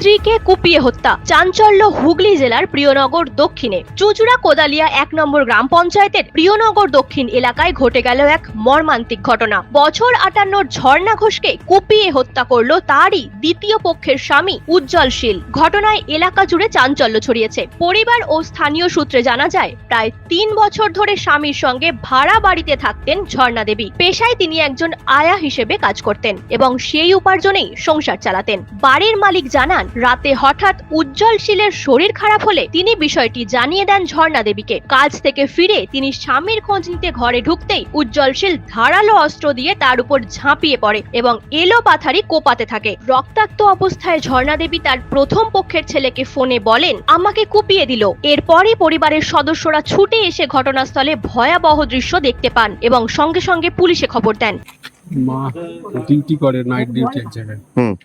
স্ত্রীকে কুপিয়ে হত্যা। চাঞ্চল্য হুগলি জেলার প্রিয়নগর দক্ষিণে। চুচুড়া কোদালিয়া এক নম্বর গ্রাম পঞ্চায়েতের প্রিয়নগর দক্ষিণ এলাকায় ঘটে গেল এক মর্মান্তিক ঘটনা। বছর আটান্নর ঝর্ণা ঘোষকে কুপিয়ে হত্যা করল তারই দ্বিতীয় পক্ষের স্বামী উজ্জ্বল শীল। ঘটনায় এলাকা জুড়ে চাঞ্চল্য ছড়িয়েছে। পরিবার ও স্থানীয় সূত্রে জানা যায়, প্রায় তিন বছর ধরে স্বামীর সঙ্গে ভাড়া বাড়িতে থাকতেন ঝর্ণা দেবী। পেশায় তিনি একজন আয়া হিসেবে কাজ করতেন এবং সেই উপার্জনেই সংসার চালাতেন। বাড়ির মালিক জানান রাতে হঠাৎ উজ্জ্বল শীলের শরীর খারাপ হলে তিনি বিষয়টি জানিয়ে দেন ঝর্ণা দেবীকে। কাজ থেকে ফিরে তিনি স্বামীর খোঁজ নিতে ঘরে ঢুকতেই উজ্জ্বল শীল ধারালো অস্ত্র দিয়ে তার উপর ঝাঁপিয়ে পড়ে এবং এলো পাথারি কোপাতে থাকে। রক্তাক্ত অবস্থায় ঝর্ণা দেবী তার প্রথম পক্ষের ছেলেকে ফোনে বলেন আমাকে কুপিয়ে দিল। এরপরই পরিবারের সদস্যরা ছুটে এসে ঘটনাস্থলে ভয়াবহ দৃশ্য দেখতে পান এবং সঙ্গে সঙ্গে পুলিশে খবর দেন। মা ডিউটি করে নাইট ডিউটি এক জায়গায়। হুম।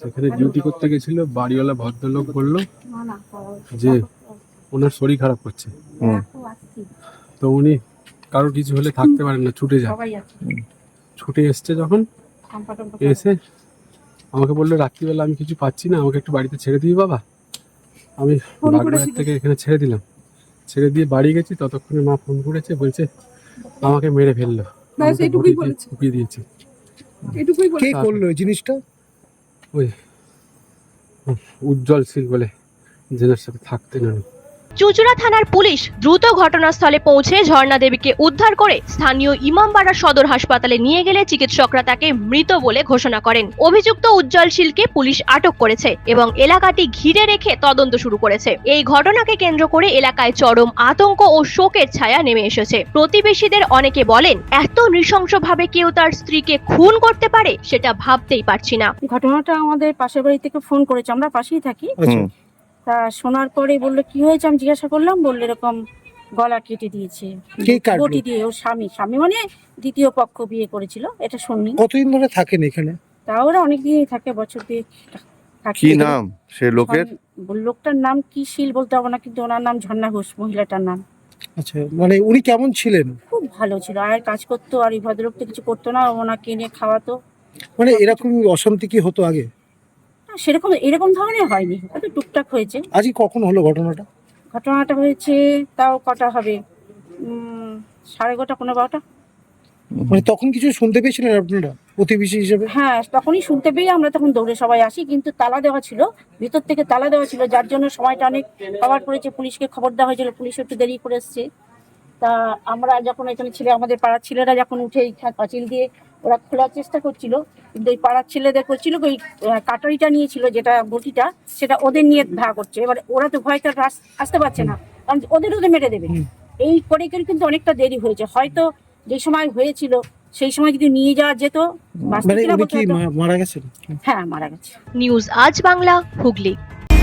সেখানে ডিউটি করতে গেছিল বাড়িওয়ালা ভদ্রলোক বলল যে ওনার শরীর খারাপ করছে। তো উনি কারোর কিছু হলে থাকতে পারেন না ছুটে যান। ছুটে এসছে যখন এসে আমাকে বলল রাত্রিবেলা আমি কিছু পাচ্ছি না আমাকে একটু বাড়িতে ছেড়ে দিবি বাবা? আমি বাগবাজার থেকে এখানে ছেড়ে দিলাম। ছেড়ে দিয়ে বাড়ি গেছি ততক্ষণে মা ফোন করেছে বলছে আমাকে মেরে ফেলল। কুপিয়ে দিয়েছে। এটুকুই কে করল জিনিসটা? ওই উজ্জ্বল ছিল বলে জেনার সাথে থাকতেন উনি চুচুড়া থানার পুলিশ দ্রুত ঘটনাস্থলে পৌঁছে ঝর্ণা দেবীকে উদ্ধার করে স্থানীয় ইমামবাড়া সদর হাসপাতালে নিয়ে গেলে চিকিৎসকরা তাকে মৃত বলে ঘোষণা করেন। অভিযুক্ত উজ্জ্বল শীলকে পুলিশ আটক করেছে এবং এলাকাটি ঘিরে রেখে তদন্ত শুরু করেছে। এই ঘটনাকে কেন্দ্র করে এলাকায় চরম আতঙ্ক ও শোকের ছায়া নেমে এসেছে। প্রতিবেশীদের অনেকে বলেন এত নৃশংসভাবে কেউ তার স্ত্রীকে খুন করতে পারে সেটা ভাবতেই পারছি না। ঘটনাটা আমাদের পাশের বাড়ি থেকে ফোন করেছে আমরা পাশেই থাকি। আচ্ছা। তা শোনার পরে বলল কি হয়েছে? আমি জিজ্ঞাসা করলাম বলল এরকম গলা কেটে দিয়েছে। কে কাটলো? বটি দিয়ে ওর স্বামী। স্বামী মানে দ্বিতীয় পক্ষ বিয়ে করেছিল এটা শুননি। কতদিন ধরে থাকেন এখানে? তা ওরা অনেকদিনই থাকে বছর দিয়ে কি নাম? সে লোকের? লোকটার নাম কি শিল বলতে হবে না কিন্তু ওনার নাম ঝর্ণা ঘোষ মহিলাটার নাম। আচ্ছা মানে উনি কেমন ছিলেন? খুব ভালো ছিল আর কাজ করতো আর এই ভদ্রলোক তো কিছু করতো না ওনাকে এনে খাওয়াতো। মানে এরকম অশান্তি কি হতো আগে? সেরকম এরকম ধরনের হয়নি। হয়তো টুকটাক হয়েছে। আজকে কখন হলো ঘটনাটা? ঘটনাটা হয়েছে তাও কটা হবে? সাড়ে গোটা পনেরো বারোটা। মানে তখন কিছু শুনতে পেয়েছিলেন আপনারা প্রতিবেশী হিসেবে? হ্যাঁ তখনই শুনতে পেয়ে আমরা তখন দৌড়ে সবাই আসি কিন্তু তালা দেওয়া ছিল। ভিতর থেকে তালা দেওয়া ছিল যার জন্য সময়টা অনেক কভার করেছে। পুলিশকে খবর দেওয়া হয়েছিল পুলিশ একটু দেরি করে এসছে। তা আমরা যখন এখানে ছিল আমাদের পাড়ার ছেলেরা যখন উঠে পাঁচিল দিয়ে ওরা খোলার চেষ্টা করছিল কিন্তু এই পাড়ার ছেলেদের করছিল ওই কাটারিটা নিয়েছিল যেটা বটিটা সেটা ওদের নিয়ে ভা করছে। এবার ওরা তো ভয়টা আস- আসতে পারছে না কারণ ওদের ওদের মেরে দেবে। এই করে করে কিন্তু অনেকটা দেরি হয়েছে। হয়তো যে সময় হয়েছিল সেই সময় যদি নিয়ে যাওয়া যেত বাঁচত মানে মারা গেছেন? হ্যাঁ মারা গেছে। নিউজ আজ বাংলা হুগলি।